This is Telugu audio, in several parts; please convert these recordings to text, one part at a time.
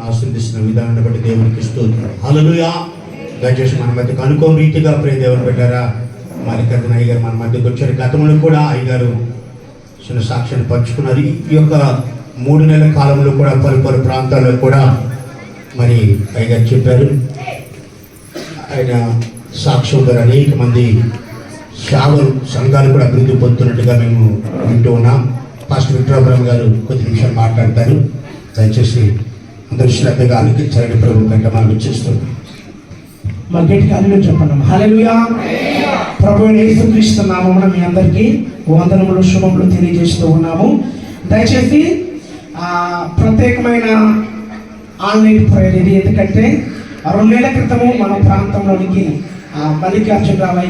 ఆశ్రదిస్తున్న విధానాన్ని బట్టి దేవునికి స్తోత్రం. హలలుయా దయచేసి మన మధ్య అనుకోని రీతిగా ప్రే దేవుని పెట్టారా మరి అయ్య గారు మన మధ్యకి వచ్చారు. గతంలో కూడా అయ్యగారు చిన్న సాక్ష్యాన్ని పంచుకున్నారు. ఈ యొక్క మూడు నెలల కాలంలో కూడా పలు పలు ప్రాంతాల్లో కూడా మరి అయ్యగారు చెప్పారు. ఆయన సాక్ష్యం గారు అనేక మంది సేవలు సంఘాలు కూడా అభివృద్ధి పొందుతున్నట్టుగా మేము వింటూ ఉన్నాం. ఫస్ట్ విక్రమరావు గారు కొద్ది నిమిషాలు మాట్లాడతారు. దయచేసి అందరూ శ్రద్ధగా ఆలోచించాలని ప్రభు కంటే మనం ఇచ్చేస్తున్నాం మా గట్టిగా అల్లు చెప్పండి. హల్లెలూయా. ప్రభు యేసుక్రీస్తు నామమున మీ అందరికీ వందనములు శుభములు తెలియజేస్తూ ఉన్నాము. దయచేసి ప్రత్యేకమైన ఆన్లైన్ ప్రేయర్ ఇది. ఎందుకంటే రెండు క్రితము మన ప్రాంతంలోనికి ఆ,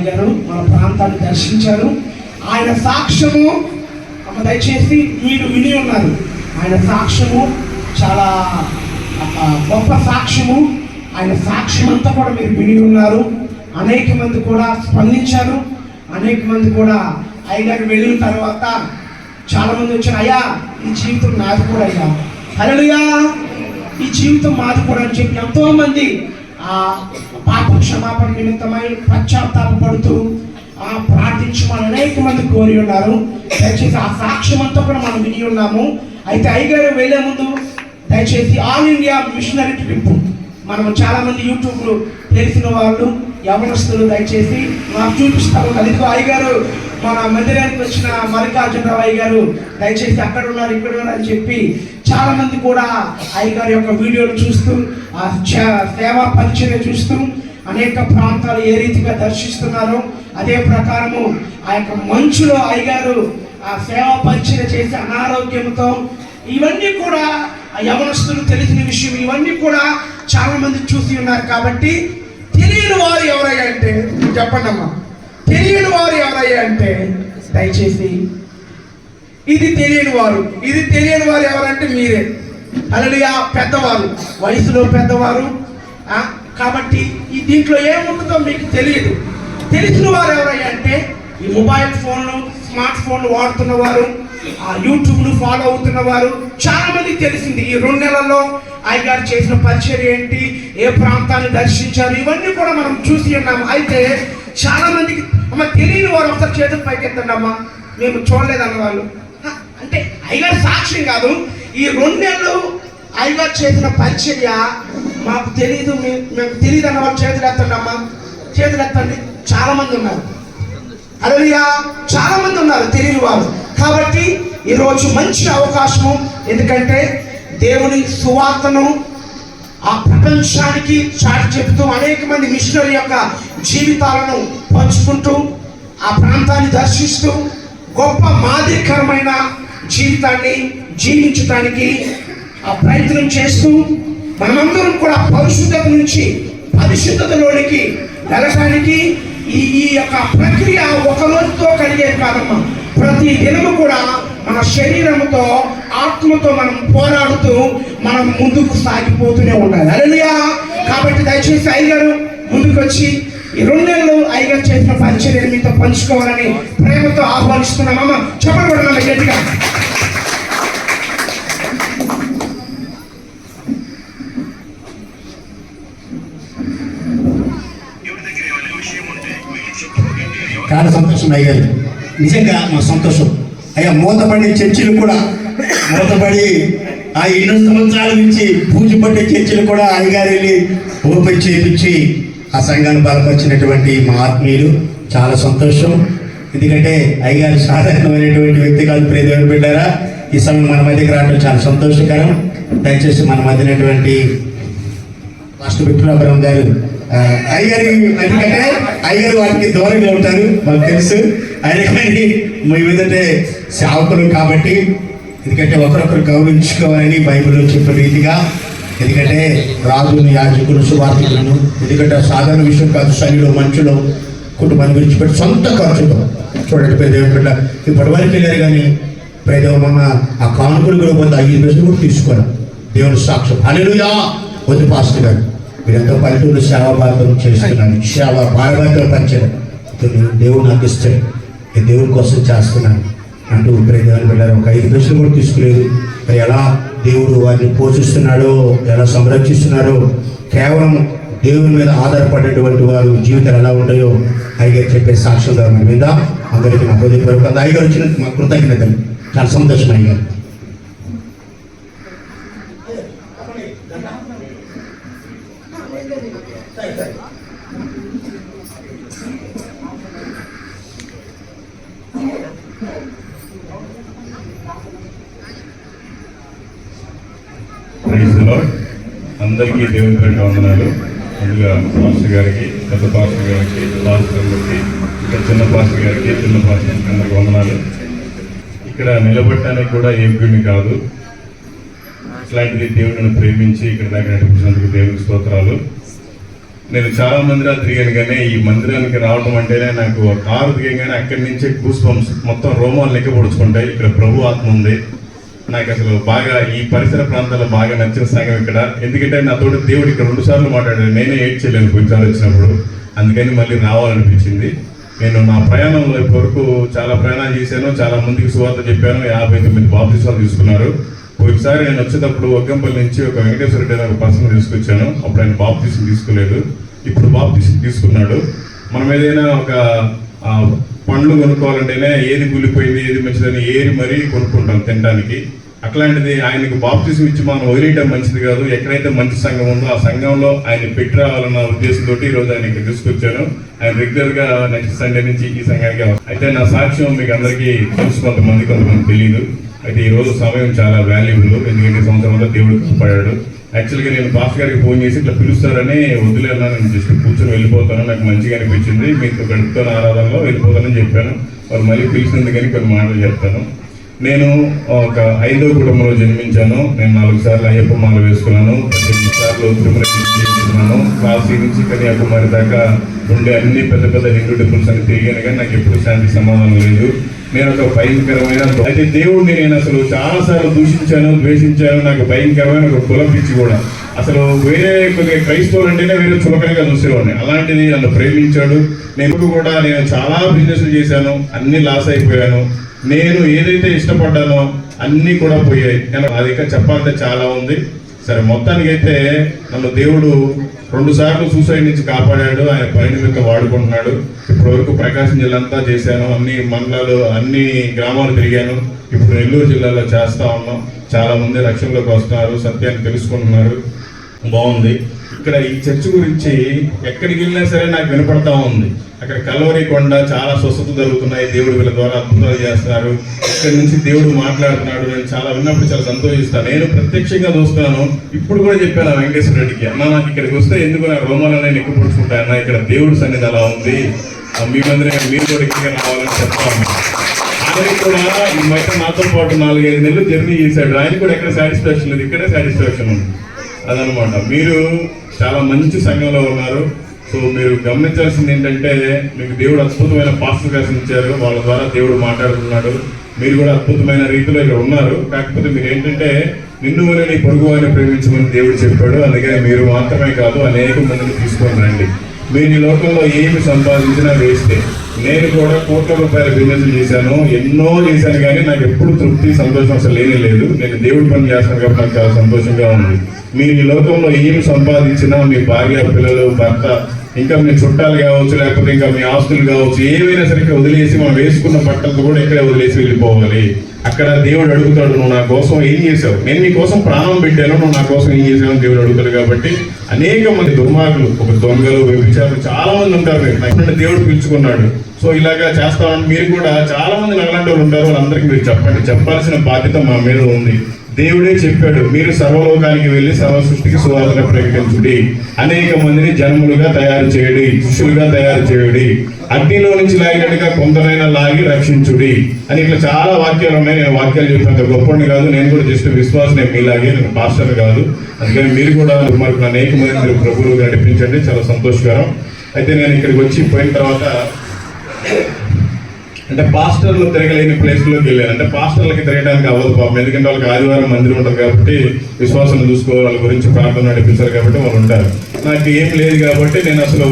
గారు మన ప్రాంతాన్ని దర్శించారు. ఆయన సాక్ష్యము దయచేసి మీరు విని ఉన్నారు. ఆయన సాక్ష్యము చాలా గొప్ప సాక్ష్యము. ఆయన సాక్ష్యం అంతా కూడా మీరు విని ఉన్నారు. అనేక మంది కూడా స్పందించారు. అనేక మంది కూడా అయ్యగారు వెళ్ళిన తర్వాత చాలామంది వచ్చారు అయ్యా ఈ జీవితం నాది కూడా అయ్యా. హల్లెలూయా! ఈ జీవితం మాది కూడా అని చెప్పి ఎంతోమంది ఆ పాప క్షమాపణ నిమిత్తమై పశ్చాత్తాపడుతూ ఆ ప్రార్థించమని అనేక మంది కోరి ఉన్నారు. దయచేసి ఆ సాక్ష్యం అంతా కూడా మనం విని ఉన్నాము. అయితే అయ్యగారు వెళ్ళే ముందు దయచేసి ఆల్ ఇండియా మిషనరీ ట్రిప్. మనం చాలామంది యూట్యూబ్లు యూట్యూబ్లో తెలిసిన వాళ్ళు యవనస్తులు దయచేసి మాకు చూపిస్తారు. అదిగో అయ్యగారు మన మందిరానికి వచ్చిన మల్లికార్జునరావు అయ్య గారు దయచేసి అక్కడ ఉన్నారు ఇక్కడ ఉన్నారు అని చెప్పి చాలామంది కూడా అయ్యగారు యొక్క వీడియోలు చూస్తూ ఆ సేవా పరిచయం చూస్తూ అనేక ప్రాంతాలు ఏ రీతిగా దర్శిస్తున్నారో అదే ప్రకారము ఆ యొక్క మంచులో అయ్యగారు ఆ సేవా పరిచయం చేసి అనారోగ్యంతో ఇవన్నీ కూడా ఆ యవనస్తులు తెలిసిన విషయం ఇవన్నీ కూడా చాలా మంది చూసి ఉన్నారు కాబట్టి తెలియని వారు ఎవరయ్యా అంటే చెప్పండి అమ్మా. తెలియని వారు ఎవరయ్యా అంటే దయచేసి ఇది తెలియని వారు. ఇది తెలియని వారు ఎవరంటే మీరే. అలలియా పెద్దవారు. వయసులో పెద్దవారు కాబట్టి ఈ దీంట్లో ఏముంటుందో మీకు తెలియదు. తెలిసిన వారు ఎవరయ్యా అంటే ఈ మొబైల్ ఫోన్లు స్మార్ట్ ఫోన్లు వాడుతున్న వారు ఆ యూట్యూబ్ను ఫాలో అవుతున్న వారు చాలా తెలిసింది ఈ రెండు నెలల్లో అయ్యగారు చేసిన పరిచయం ఏంటి ఏ ప్రాంతాన్ని దర్శించారు ఇవన్నీ కూడా మనం చూసి ఉన్నాము అయితే చాలా మందికి అమ్మ తెలియని వారు ఒకసారి చేతులు పైకెత్తండి అమ్మా. మేము చూడలేదన్న వాళ్ళు. అంటే అయ్యగారు సాక్ష్యం కాదు. ఈ రెండు నెలలు అయ్యగారు చేసిన పరిచర్య మాకు తెలియదు మీ- మేము తెలియదు అన్న వాళ్ళు చేతులు ఎత్తండి అమ్మా. చేతులు ఎత్తండి. చాలా మంది ఉన్నారు. అలలియా చాలా మంది ఉన్నారు తెలియని వారు. కాబట్టి ఈరోజు మంచి అవకాశము. ఎందుకంటే దేవుని సువార్తను ఆ ప్రపంచానికి చాటి చెబుతూ అనేక మంది మిషనరీ యొక్క జీవితాలను పంచుకుంటూ ఆ ప్రాంతాన్ని దర్శిస్తూ గొప్ప మాదిరికరమైన జీవితాన్ని జీవించటానికి ఆ ప్రయత్నం చేస్తూ మనమందరం కూడా పరిశుద్ధత నుంచి పరిశుద్ధతలోనికి వెళ్ళటానికి ఈ ఈ యొక్క ప్రక్రియ ఒకరోజుతో కలిగే కలిగేది కాదమ్మా. ప్రతి దినము కూడా మన శరీరముతో ఆత్మతో మనం పోరాడుతూ మనం ముందుకు సాగిపోతూనే ఉండాలి. అలలియా కాబట్టి దయచేసి అయ్యగారు ముందుకు వచ్చి ఈ రెండు నెలలు అయ్యగారు చేసిన పరిచర్యను మీతో పంచుకోవాలని ప్రేమతో ఆహ్వానిస్తున్నామమ్మ చెప్పండి కూడా నన్ను గట్టిగా. చాలా సంతోషం అయ్యారు నిజంగా మా సంతోషం. అయ్యా మూతపడే చర్చిలు కూడా మూతపడి ఆ ఎన్నో సంవత్సరాల నుంచి పూజ పట్టే చర్చిలు కూడా అయ్యగారు వెళ్ళి ఓపెన్ చేపించి ఆ సంఘాన్ని బలపరిచినటువంటి మా ఆత్మీయులు. చాలా సంతోషం. ఎందుకంటే అయ్యగారు సాధారణమైనటువంటి వ్యక్తి కాదు ప్రియదేవుడు పెట్టారా ఈ సమయం మన మధ్యకి రావడం చాలా సంతోషకరం. దయచేసి మన మధ్యనటువంటి రాష్ట్ర విప్లవరం గారు అయ్యగారి ఎందుకంటే అయ్యగారు వాటికి దూరంగా ఉంటారు మాకు తెలుసు. ఆయన కానీ మీ మీదంటే సేవకులు కాబట్టి ఎందుకంటే ఒకరొకరు గౌరవించుకోవాలని బైబిల్లో చెప్పిన రీతిగా ఎందుకంటే రాజుని యాజకులు సువార్థికులను ఎందుకంటే సాధారణ విషయం కాదు శైలిలో మంచులో కుటుంబాన్ని విడిచిపెట్టి సొంత ఖర్చుతో చూడండి పేదేవుని బిడ్డ ఇప్పటి వరకు వెళ్ళారు కానీ పేదేవమన్న ఆ కానుకలు కూడా పొంది ఐదు పైసలు కూడా తీసుకోవడం దేవుని సాక్ష్యం. అలెలుయా వద్దు పాస్టర్ గారు. మీరెంతో పల్లెటూరు సేవ భాగం చేస్తున్నాను. సేవ భాగవతం పంచారు దేవుడు నాకు ఇస్తాడు. నేను దేవుడి కోసం చేస్తున్నాను. అంటూ ప్రయోజనాలు వెళ్ళారు. ఒక ఐదు పైసలు కూడా తీసుకోలేదు. మరి ఎలా దేవుడు వారిని పోషిస్తున్నాడో ఎలా సంరక్షిస్తున్నాడో కేవలం దేవుని మీద ఆధారపడేటువంటి వారు జీవితాలు ఎలా ఉంటాయో అయ్యగారు చెప్పే సాక్ష్యం మన మీద అందరికీ నా హృదయపూర్వక అయ్యగారు వచ్చిన మా కృతజ్ఞతలు. చాలా సంతోషం అయ్యారు ప్రైజ్ ది లార్డ్ అందరికీ దేవుని పేరిట వందనాలు ముందుగా పాస్టర్ గారికి పెద్ద పాస్టర్ గారికి పాస్టర్ ఇంకా చిన్న పాస్టర్ గారికి చిన్న పాస్టర్ గారికి అందరికి వందనాలు. ఇక్కడ నిలబడటానికి కూడా యోగ్యుని కాదు. ఇట్లాంటిది దేవుడిని ప్రేమించి ఇక్కడ దాకా నడిపించినందుకు దేవునికి స్తోత్రాలు. నేను చాలా మందిరాలు తిరిగాను కానీ ఈ మందిరానికి రావడం అంటేనే నాకు ఒక కారు దిగంగానే అక్కడి నుంచే గూస్ బంప్స్ మొత్తం రోమాలు లెక్క పొడుచుకుంటాయి. ఇక్కడ ప్రభు ఆత్మ ఉంది. నాకు అసలు బాగా ఈ పరిసర ప్రాంతాల్లో బాగా నచ్చిన సంఘం ఇక్కడ. ఎందుకంటే నాతోటి దేవుడు ఇక్కడ రెండు సార్లు మాట్లాడాడు. నేనే ఏడ్చేయలేను కొంచెం వచ్చినప్పుడు. అందుకని మళ్ళీ రావాలనిపించింది. నేను నా ప్రయాణంలో ఇప్పటివరకు చాలా ప్రయాణాలు చేశాను చాలా మందికి సువార్త చెప్పాను. యాభై తొమ్మిది బాప్తిసాలు తీసుకున్నారు. ఒకసారి నేను వచ్చేటప్పుడు ఒగ్గంపల్లి నుంచి ఒక వెంకటేశ్వర రెడ్డి ఒక పర్సన్ తీసుకొచ్చాను. అప్పుడు ఆయన బాప్తిసం తీసుకోలేదు. ఇప్పుడు బాప్తిసం తీసుకున్నాడు. మనం ఏదైనా ఒక పండ్లు కొనుక్కోవాలంటేనే ఏది కూలిపోయింది ఏది మంచిదని ఏరి మరీ కొనుక్కుంటాం తినడానికి. అట్లాంటిది ఆయనకు బాప్తిజం ఇచ్చి మనం వదిలేయటం మంచిది కాదు. ఎక్కడైతే మంచి సంఘం ఉందో ఆ సంఘంలో ఆయన పెట్టి రావాలన్న ఉద్దేశంతో ఈ రోజు ఆయన ఇక్కడ తీసుకొచ్చాను ఆయన రెగ్యులర్గా నెక్స్ట్ సండే నుంచి ఈ సంఘానికి అయితే నా సాక్ష్యం మీకు అందరికీ తెలుసు కొంతమంది కొంతమంది తెలియదు అయితే ఈ రోజు సమయం చాలా వాల్యుబుల్ ఎందుకంటే సంవత్సరంలో సంవత్సరం అంతా దేవుడు కృపడాడు యాక్చువల్గా నేను పాస్ గారికి ఫోన్ చేసి ఇట్లా పిలుస్తారని వదిలేనా నేను జస్ట్ కూర్చొని వెళ్ళిపోతాను. నాకు మంచిగా అనిపించింది. మీకు గడుపుతున్న ఆరాధనలో వెళ్ళిపోతానని చెప్పాను. వాళ్ళు మళ్ళీ పిలిచినందుకని కొన్ని మాటలు చెప్తాను. నేను ఒక ఐదో కుటుంబంలో జన్మించాను. నేను నాలుగు సార్లు అయ్యప్ప మాల వేసుకున్నాను. పద్దెనిమిది సార్లు తిరుమల చేసుకున్నాను కాశీ నుంచి కన్యాకుమారి దాకా ఉండే అన్ని పెద్ద పెద్ద హిందూ టెంపుల్స్ అని తిరిగాను కానీ నాకు ఎప్పుడు శాంతి సమాధానం లేదు. నేను ఒక భయంకరమైన అయితే దేవుడిని నేను అసలు చాలా సార్లు దూషించాను ద్వేషించాను. నాకు భయంకరమైన ఒక కులం పిచ్చి కూడా. అసలు వేరే కొన్ని క్రైస్తవులు అంటేనే వేరే చులకనగా చూసేవాడిని. అలాంటిది నన్ను ప్రేమించాడు. నేను కూడా నేను చాలా బిజినెస్లు చేశాను అన్ని లాస్ అయిపోయాను. నేను ఏదైతే ఇష్టపడ్డానో అన్నీ కూడా పోయాయి. నేను అది ఇంకా చెప్పాలంటే చాలా ఉంది. సరే మొత్తానికి అయితే నన్ను దేవుడు రెండు సార్లు సూసైడ్ నుంచి కాపాడాడు. ఆయన పైన నిమిత్తం వాడుకుంటున్నాడు. ఇప్పటి వరకు ప్రకాశం జిల్లా అంతా చేశాను. అన్ని మండలాలు అన్ని గ్రామాలు తిరిగాను. ఇప్పుడు నెల్లూరు జిల్లాలో చేస్తూ ఉన్నాం. చాలా మంది రక్షణలోకి వస్తున్నారు. సత్యాన్ని తెలుసుకుంటున్నారు. బాగుంది. ఇక్కడ ఈ చర్చ్ గురించి ఎక్కడికి వెళ్ళినా సరే నాకు వినపడతా ఉంది. అక్కడ కలవరి కొండ చాలా స్వస్థత జరుగుతున్నాయి. దేవుడు వీళ్ళ ద్వారా అద్భుతాలు చేస్తున్నారు ఇక్కడ నుంచి దేవుడు మాట్లాడుతున్నాడు. నేను చాలా విన్నప్పుడు చాలా సంతోషిస్తాను. నేను ప్రత్యక్షంగా చూస్తున్నాను ఇప్పుడు కూడా చెప్పాను వెంకటేశ్వర రెడ్డికి అన్న నాకు ఇక్కడికి వస్తే ఎందుకు నా రోమాలను నేను ఎక్కుపడుచుకుంటా అన్న ఇక్కడ దేవుడి సన్నిధి అలా ఉంది. ఆ మీ మీరు కూడా ఇక్కడ రావాలని చెప్తాను ఆయన కూడా ఈ మధ్య నాతో పాటు నాలుగైదు నెలలు జర్నీ చేశాడు. ఆయన కూడా ఎక్కడ సాటిస్ఫాక్షన్ లేదు. ఇక్కడే సాటిస్ఫాక్షన్ ఉంది. అదనమాట మీరు చాలా మంచి సంఘంలో ఉన్నారు. సో మీరు గమనించాల్సింది ఏంటంటే మీకు దేవుడు అద్భుతమైన పాస్టర్ గారు ఇచ్చారు. వాళ్ళ ద్వారా దేవుడు మాట్లాడుతున్నాడు. మీరు కూడా అద్భుతమైన రీతిలో ఇక్కడ ఉన్నారు. కాకపోతే మీరు ఏంటంటే నిన్ను వల్ల నీ పొరుగు వారిని ప్రేమించమని దేవుడు చెప్పాడు. అందుకని మీరు మాత్రమే కాదు అనేక మందిని తీసుకొని రండి. మీరు లోకంలో ఏమి సంపాదించినా వేస్తే నేను కూడా కోట్ల రూపాయల బిజినెస్ చేశాను ఎన్నో చేశాను కానీ నాకు ఎప్పుడు తృప్తి సంతోషం అసలు లేనే లేదు. నేను దేవుడి పని చేస్తాను కాబట్టి నాకు చాలా సంతోషంగా ఉంది. మీరు ఈ లోకంలో ఏమి సంపాదించినా మీ భార్య పిల్లలు భర్త ఇంకా మీ చుట్టాలు కావచ్చు లేకపోతే ఇంకా మీ ఆస్తులు కావచ్చు ఏవైనా సరే వదిలేసి మనం వేసుకున్న బట్టలు కూడా ఇక్కడే వదిలేసి వెళ్ళిపోవాలి. అక్కడ దేవుడు అడుగుతాడు నువ్వు నా కోసం ఏం చేసావు నేను నీ కోసం ప్రాణం పెట్టాను నువ్వు నా కోసం ఏం చేసావు దేవుడు అడుగుతాడు కాబట్టి అనేక మంది దుర్మార్గులు ఒక దొంగలు వ్యభిచారులు చాలా మంది ఉంటారు మీరు దేవుడు పిలుచుకున్నాడు. సో ఇలాగా చేస్తామని మీరు కూడా చాలా మంది నగలాంటి వాళ్ళు ఉంటారు వాళ్ళందరికీ మీరు చెప్పండి. చెప్పాల్సిన బాధ్యత మా మీద ఉంది. దేవుడే చెప్పాడు మీరు సర్వలోకానికి వెళ్ళి సర్వ సృష్టికి సువార్తను ప్రకటించుడి. అనేక మందిని జన్ములుగా తయారు చేయడి శిష్యులుగా తయారు చేయడి. అగ్నిలో నుంచి లాగినట్టుగా కొందరైనా లాగి రక్షించుడి అని ఇట్లా చాలా వాక్యాలు ఉన్నాయి. నేను వాక్యాలు చెప్పినంత గొప్పని కాదు. నేను కూడా జస్ట్ విశ్వాసం మీలాగే నేను పాస్టర్ కాదు. అందుకని మీరు కూడా మరి అనేక మంది మీరు ప్రభువులుగా నడిపించండి. చాలా సంతోషకరం. అయితే నేను ఇక్కడికి వచ్చి పోయిన తర్వాత అంటే పాస్టర్లు తిరగలేని ప్లేస్లోకి వెళ్ళారు. వెళ్ళాను అంటే పాస్టర్లకి తిరగడానికి అవ్వదు పాపం. ఎందుకంటే వాళ్ళకి ఆదివారం మందిరం ఉంటుంది కాబట్టి విశ్వాసం చూసుకోవాలి వాళ్ళ గురించి ప్రార్థన నడిపించారు కాబట్టి వాళ్ళు ఉంటారు. నాకు ఏం లేదు కాబట్టి నేను అసలు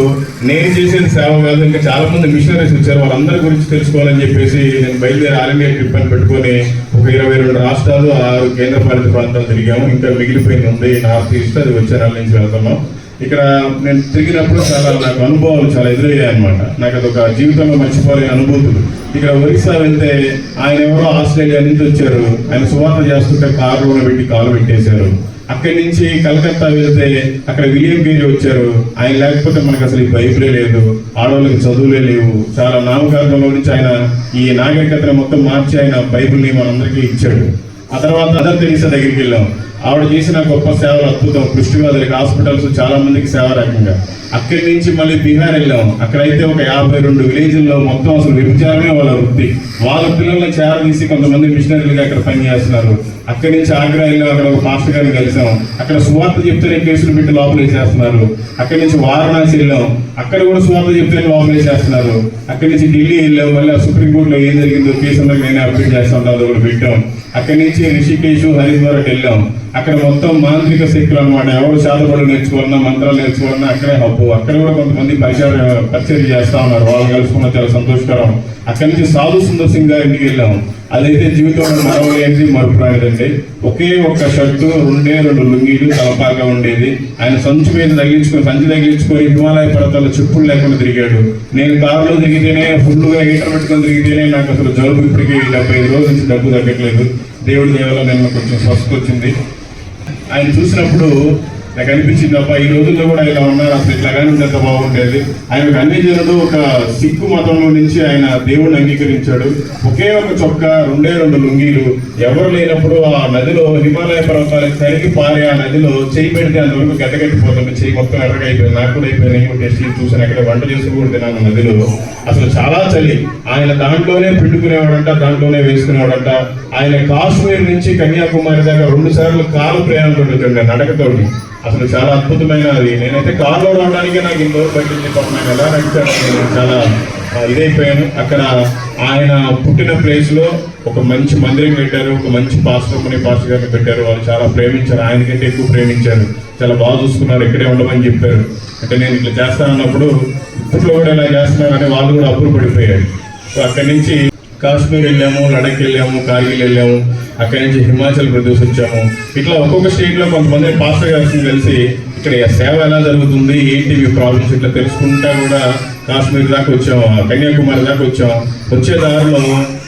నేను చేసేది సేవ కాదు. ఇంకా చాలా మంది మిషనరీస్ వచ్చారు. వాళ్ళందరి గురించి తెలుసుకోవాలని చెప్పేసి నేను బయలుదేరి ఆల్ ట్రిప్ అని పెట్టుకొని ఒక ఇరవై రెండు రాష్ట్రాలు ఆరు కేంద్ర పాలిత ప్రాంతాలు తిరిగాము. ఇంకా మిగిలిపోయింది ఉంది. నార్త్ ఈస్ట్ అది వచ్చే నెల నుంచి వెళ్తున్నాం. ఇక్కడ నేను తిరిగినప్పుడు చాలా నాకు అనుభవాలు చాలా ఎదురయ్యాయి అనమాట నాకు అదొక జీవితంలో మర్చిపోలేని అనుభూతులు. ఇక్కడ ఒరిస్సా వెళ్తే ఆయన ఎవరో ఆస్ట్రేలియా నుంచి వచ్చారు. ఆయన సువార్త చేస్తుంటే కారులో పెట్టి కాలు పెట్టేశారు. అక్కడి నుంచి కలకత్తా వెళ్తే అక్కడ విలియం గేజ్ వచ్చారు. ఆయన లేకపోతే మనకు అసలు ఈ బైబిలే లేదు. ఆడవాళ్ళకి చదువులే లేవు. చాలా నామకార్థంలో నుంచి ఆయన ఈ నాగరికతను మొత్తం మార్చి ఆయన బైబుల్ని మనందరికీ ఇచ్చాడు. ఆ తర్వాత అదర్ తెలిసే దగ్గరికి వెళ్ళాం. ఆవిడ చేసిన గొప్ప సేవలు అద్భుతం. కృష్ణగాదరికి హాస్పిటల్స్ చాలా మందికి సేవ రకంగా. అక్కడి నుంచి మళ్ళీ బీహార్ వెళ్ళాం. అక్కడైతే ఒక యాభై రెండు విలేజ్ల్లో మొత్తం అసలు వ్యభిచారమే వాళ్ళ వృత్తి. వాళ్ళ పిల్లల్ని చేరదీసి కొంతమంది మిషనరీలుగా అక్కడ పనిచేస్తున్నారు. అక్కడి నుంచి ఆగ్రా వెళ్ళాం అక్కడ ఒక మాస్టర్ గారిని కలిసాం. అక్కడ సువార్త చెప్తేనే కేసులు పెట్టి లోపల చేస్తున్నారు అక్కడి నుంచి వారణాసి వెళ్ళాం. అక్కడ కూడా సువార్త చెప్తేనే లోపల చేస్తున్నారు అక్కడి నుంచి ఢిల్లీ వెళ్ళాం. మళ్ళీ సుప్రీంకోర్టులో ఏం జరిగిందో కేసు అందరికి నేనే అప్డేట్ చేస్తా ఉంటాను అది పెట్టాం. అక్కడి నుంచి రిషికేశ్ హరిద్వార్కి వెళ్ళాం. అక్కడ మొత్తం మాంత్రిక శక్తులు అనమాట ఎవరు శాతపడు నేర్చుకోవాలన్నా మంత్రాలు నేర్చుకోవాలన్నా అక్కడే హబ్బు. అక్కడ కూడా కొంతమంది పరిచయం పరిచయం చేస్తా ఉన్నారు. వాళ్ళు కలుసుకున్న చాలా సంతోషకరం. అక్కడి నుంచి సాధు సుందర్ సింగ్ గారి ఇంటికి వెళ్ళాం అదైతే జీవితంలో మరవలేనిది మరుపురానిదండి ఒకే ఒక్క షర్టు రెండే రెండు లుంగీలు తలపాగా ఉండేది. ఆయన సంచి మీద తగిలించుకొని సంచి తగిలించుకొని హిమాలయ పర్వతాల చెప్పులు లేకుండా తిరిగాడు. నేను కారులో దిగితేనే ఫుల్గా హీటర్ పెట్టుకొని తిరిగితేనే నాకు అసలు జలుబు ఇప్పటికీ డెబ్బై ఐదు రోజుల నుంచి డబ్బు తగ్గట్లేదు. దేవుడి దేవుల నేను కొంచెం స్వస్థకొచ్చింది ఆయన చూసినప్పుడు నాకు అనిపించింది అబ్బా ఈ రోజుల్లో కూడా ఇలా ఉన్నారు అసలు ఇట్లాగానే ఉంటే ఎంత బాగుండేది. ఆయనకు అన్ని జనుడు ఒక సిక్కు మతంలో నుంచి ఆయన దేవుడిని అంగీకరించాడు. ఒకే ఒక చొక్క రెండే రెండు లుంగీలు. ఎవరు లేనప్పుడు ఆ నదిలో హిమాలయ పర్వతాలకు తరిగి పారే ఆ నదిలో చేయి పెడితే అంతవరకు గడ్డగట్టిపోతుంది చేయి మొత్తం ఎర్రగైపోయింది నాకు కూడా అయిపోయినాయి. టెస్ట్ చూసాను అక్కడ వంట చేసి తిన్నాను నదిలో. అసలు చాలా చలి. ఆయన దాంట్లోనే పిండుకునేవాడంట దాంట్లోనే వేసుకునేవాడంట. ఆయన కాశ్మీర్ నుంచి కన్యాకుమారి దాకా రెండు సార్లు కాలు ప్రయాణం జరుగుతుండే నడకతోటి. అసలు చాలా అద్భుతమైన అది నేనైతే కార్లో రావడానికి నాకు ఇంత పట్టింది పాపం ఆయన ఎలా నడిచాను నేను చాలా ఇదైపోయాను. అక్కడ ఆయన పుట్టిన ప్లేస్లో ఒక మంచి మందిరం పెట్టారు ఒక మంచి పాస్టర్ పాస్టర్ గారిని పెట్టారు. వాళ్ళు చాలా ప్రేమించారు. ఆయనకంటే ఎక్కువ ప్రేమించారు. చాలా బాగా చూసుకున్నారు. ఇక్కడే ఉండమని చెప్పారు. అంటే నేను ఇట్లా చేస్తానన్నప్పుడు ఇప్పట్లో కూడా ఇలా చేస్తున్నారని వాళ్ళు కూడా అప్పులు పడిపోయారు. సో అక్కడి నుంచి కాశ్మీర్ వెళ్ళాము లడక్ వెళ్ళాము కార్గిల్ వెళ్ళాము. అక్కడి నుంచి హిమాచల్ ప్రదేశ్ వచ్చాము. ఇట్లా ఒక్కొక్క స్టేట్లో కొంతమంది పాస్టర్ గారికి కలిసి ఇక్కడ సేవ ఎలా జరుగుతుంది ఏంటి మీ ప్రాబ్లమ్స్ ఇట్లా తెలుసుకుంటా కూడా కాశ్మీర్ దాకా వచ్చాము కన్యాకుమారి దాకా వచ్చాము. వచ్చే దారిలో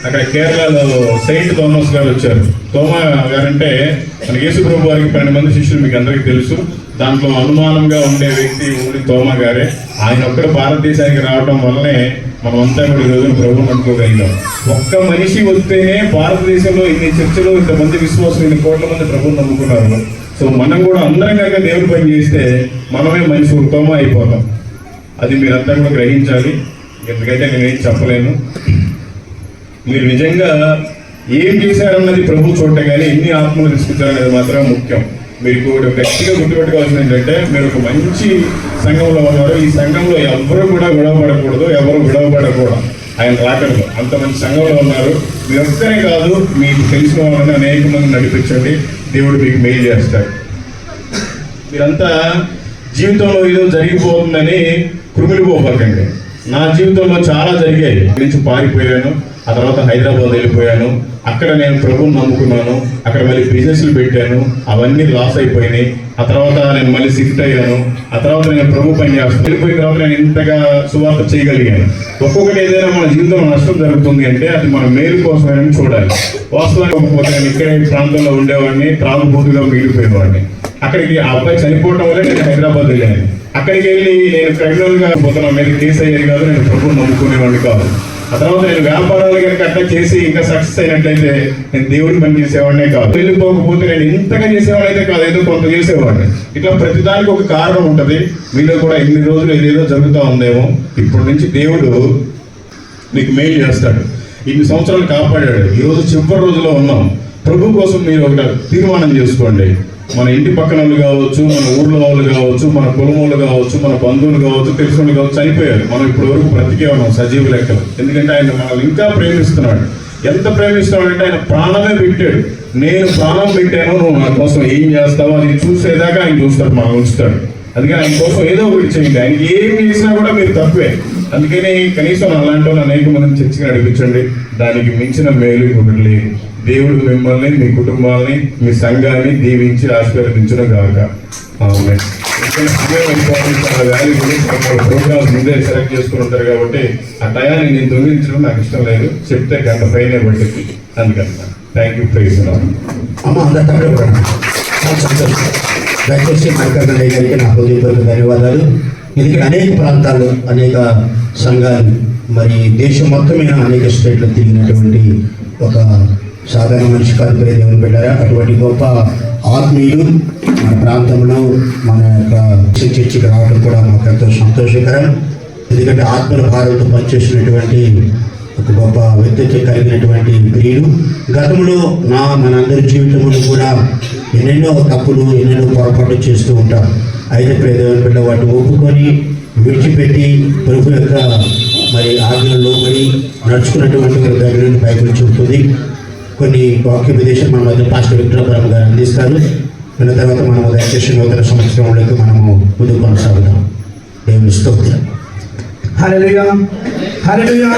అక్కడ కేరళలో సెయింట్ థోమస్ గారు వచ్చారు. తోమా గారంటే మన యేసుప్రభు వారికి పన్నెండు మంది శిష్యులు మీకు అందరికీ తెలుసు. దాంట్లో అనుమానంగా ఉండే వ్యక్తి ఊరి తోమా గారే. ఆయన ఒక్కడ భారతదేశానికి రావడం వల్లనే మనమంతా కూడా ఈ రోజున ప్రభువుని అనుకోగలిగాం ఒక్క మనిషి వస్తేనే భారతదేశంలో ఇన్ని చర్చలు ఇంతమంది విశ్వాసం ఇన్ని కోట్ల మంది ప్రభువుని నమ్ముకున్నారు. సో మనం కూడా అందరం కనుక దేవుడి పని చేస్తే మనమే మనిషి ఉత్తమ అయిపోతాం. అది మీరంతా కూడా గ్రహించాలి. ఎందుకంటే నేనేం చెప్పలేను. మీరు నిజంగా ఏం చేశారన్నది ప్రభు చూడటం కానీ ఎన్ని ఆత్మలు తీసుకొచ్చారనేది మాత్రం ముఖ్యం. మీకు ఒకటి గట్టిగా గుర్తుపెట్టుకోవాల్సింది ఏంటంటే మీరు ఒక మంచి సంఘంలో ఉన్నారు. ఈ సంఘంలో ఎవరు కూడా గొడవ పడకూడదు ఎవరు గొడవ పడకూడదు. ఆయన రాకడదు అంత మంచి సంఘంలో ఉన్నారు. మీరు ఒక్కనే కాదు మీకు తెలిసిన వాళ్ళని అనేక మంది నడిపించండి. దేవుడు మీకు మెయిల్ చేస్తాడు. మీరంతా జీవితంలో ఏదో జరిగిపోతుందని కుమిలిపోకండి. నా జీవితంలో చాలా జరిగాయి. నుంచి పారిపోయాను. ఆ తర్వాత హైదరాబాద్ వెళ్ళిపోయాను. అక్కడ నేను ప్రభుని నమ్ముకున్నాను. అక్కడ మళ్ళీ బిజినెస్లు పెట్టాను. అవన్నీ లాస్ అయిపోయినాయి. ఆ తర్వాత నేను మళ్ళీ షిఫ్ట్ అయ్యాను. ఆ తర్వాత నేను ప్రభు పని చేస్తాను వెళ్ళిపోయిన తర్వాత నేను ఇంతగా సువార్త చేయగలిగాను. ఒక్కొక్కటి ఏదైనా మన జీవితంలో నష్టం జరుగుతుంది అంటే అది మన మేలు కోసమేనని చూడాలి. వాస్తవానికి ఒక్కొక్క నేను ఇక్కడే ఈ ప్రాంతంలో ఉండేవాడిని త్రాగుబోతుగా మిగిలిపోయేవాడిని. అక్కడికి ఆ అబ్బాయి చనిపోవడం వల్ల నేను హైదరాబాద్ వెళ్ళాను. అక్కడికి వెళ్ళి నేను క్రిమినల్గా పోతున్నా మీరు కేసు అయ్యేది కాదు నేను ప్రభుత్వం నమ్ముకునేవాడిని కాదు. ఆ తర్వాత నేను వ్యాపారాలు కనుక అట్లా చేసి ఇంకా సక్సెస్ అయినట్లయితే నేను దేవుడి పని చేసేవాడినే కాదు. వెళ్ళిపోకపోతే నేను ఇంతగా చేసేవాడైతే కాదు ఏదో కొంత చేసేవాడిని. ఇట్లా ప్రతిదానికి ఒక కారణం ఉంటుంది. మీలో కూడా ఇన్ని రోజులు ఏదేదో జరుగుతూ ఉందేమో. ఇప్పటి నుంచి దేవుడు మీకు మెయిల్ చేస్తాడు. ఇన్ని సంవత్సరాలు కాపాడాడు. ఈరోజు చివరి రోజులో ఉన్నాం. ప్రభు కోసం మీరు ఒక తీర్మానం చేసుకోండి. మన ఇంటి పక్కన వాళ్ళు కావచ్చు మన ఊర్లో వాళ్ళు కావచ్చు మన కులం వాళ్ళు కావచ్చు మన బంధువులు కావచ్చు తెలిసిన వాళ్ళు కావచ్చు చనిపోయారు. మనం ఇప్పటి వరకు బ్రతికే ఉన్నాం సజీవ లెక్కలు. ఎందుకంటే ఆయన మనల్ని ఇంకా ప్రేమిస్తున్నాడు. ఎంత ప్రేమిస్తున్నాడంటే ఆయన ప్రాణమే పెట్టాడు. నేను ప్రాణం పెట్టాను నువ్వు నా కోసం ఏం చేస్తావు అది చూసేదాకా ఆయన చూస్తాడు మనం ఉంచుతాడు. అందుకని ఆయన కోసం ఏదో ఒకటి చేయండి. ఆయన ఏం చేసినా కూడా మీరు తప్పే. అందుకని కనీసం అలాంటి వాళ్ళు అనేక మంది చర్చగా నడిపించండి. దానికి మించిన మేలు ఒకటి లేదు. దేవుడు మిమ్మల్ని మీ కుటుంబాన్ని మీ సంఘాన్ని దీవించి ఆశీర్వదించడం కాక ప్రోగ్రామ్స్ ముందే సెలెక్ట్ చేసుకుని ఉంటారు కాబట్టి ఆ టయాన్ని నేను దొంగిలించడం నాకు ఇష్టం లేదు. చెప్తే గంట పైన పట్టింది. అందుకని థ్యాంక్ యూ ప్రైజ్ అమ్మ అందరు దయచేసి మల్లికార్జున గారికి నా హృదయపూర్వక ధన్యవాదాలు. ఎందుకంటే అనేక ప్రాంతాలు అనేక సంఘాలు మరి దేశం మొత్తం మీద అనేక స్టేట్లు తిరిగినటువంటి ఒక సాధారణ మనిషి కాదు పేరు పెట్టారా? అటువంటి గొప్ప ఆత్మీయులు మన ప్రాంతంలో మన యొక్క చర్చికి రావడం కూడా మాకు ఎంతో సంతోషకరం. ఎందుకంటే ఆత్మల భారంతో పనిచేసినటువంటి ఒక గొప్ప వ్యక్తిత్వం కలిగినటువంటి ప్రియుడు గతంలో నా మనందరి జీవితంలో కూడా ఎన్నెన్నో తప్పులు ఎన్నెన్నో పొరపాటు చేస్తూ ఉంటాం. అయితే ప్రేదేవని బిడ్డ వాటిని ఒప్పుకొని విడిచిపెట్టి ప్రభు యొక్క మరి ఆజ్ఞలో లోబడి నడుచుకున్నటువంటి ఒక దగ్గర నుండి బైబిల్ చెబుతుంది. కొన్ని వాక్య విదేశం మన మధ్య పాస్టర్ విక్రమపురం గారు అందిస్తారు దాని తర్వాత మనము దయచేసి నూతన సంవత్సరంలోకి మనము ముందుకు కొనసాగుదాం దేవుని స్తోత్రం హల్లెలూయా హల్లెలూయా